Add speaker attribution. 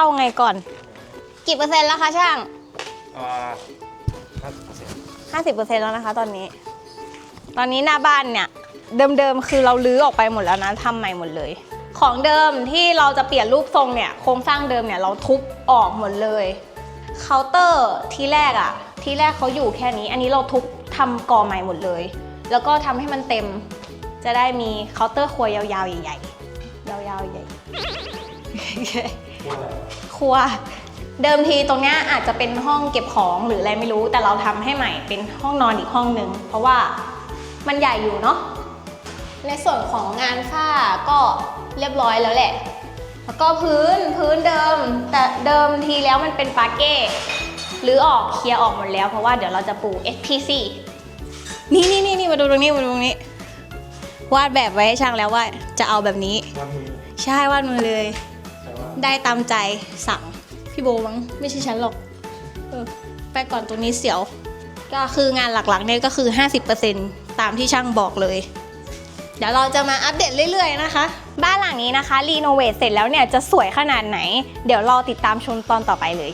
Speaker 1: เข้าไงก่อน กี่เปอร์เซ็นต์แล้วคะช่าง
Speaker 2: อ่าห้าสิบเปอร์เซ็นต์
Speaker 1: 50%แล้วนะคะตอนนี้ ตอนนี้หน้าบ้านเนี่ย เดิมๆคือเราลื้อออกไปหมดแล้วนะทำใหม่หมดเลย ของเดิมที่เราจะเปลี่ยนรูปทรงเนี่ยโครงสร้างเดิมเนี่ยเราทุบออกหมดเลยเคาน์เตอร์ที่แรกอะที่แรกเขาอยู่แค่นี้ อันนี้เราทุบทำก่อใหม่หมดเลย แล้วก็ทำให้มันเต็มจะได้มีเคาน์เตอร์ครัวยาวๆใหญ่ๆ ยาวๆใหญ่ ครัว เดิมทีตรงเนี้ยอาจจะเป็นห้องเก็บของหรืออะไรไม่รู้ แต่เราทำให้ใหม่เป็นห้องนอนอีกห้องหนึ่งเพราะว่ามันใหญ่อยู่เนาะ ในส่วนของงานฝ้าก็เรียบร้อยแล้วแหละ แล้วก็พื้นพื้นเดิม แต่เดิมทีแล้วมันเป็นปาเก้หรือออกเคลียร์ออกหมดแล้วเพราะว่าเดี๋ยวเราจะปู SPC นี่นี่นี่นี่มาดูตรงนี้มาดูตรงนี้ วาดแบบไว้ให้ช่างแล้วว่าจะเอาแบบนี้
Speaker 2: วันมือ
Speaker 1: ใช่วาดมือเลย
Speaker 2: แต่ว่า
Speaker 1: ได้ตามใจสั่งพี่โบมั้งไม่ใช่ฉันหรอกเออไปก่อนตรงนี้เสียว ก็คืองานหลักๆเนี่ยก็คือ 50%ตามที่ช่างบอกเลย เดี๋ยวเราจะมาอัปเดตเรื่อยๆนะคะ บ้านหลังนี้นะคะรีโนเวทเสร็จแล้วเนี่ยจะสวยขนาดไหน เดี๋ยวรอติดตามชมตอนต่อไปเลย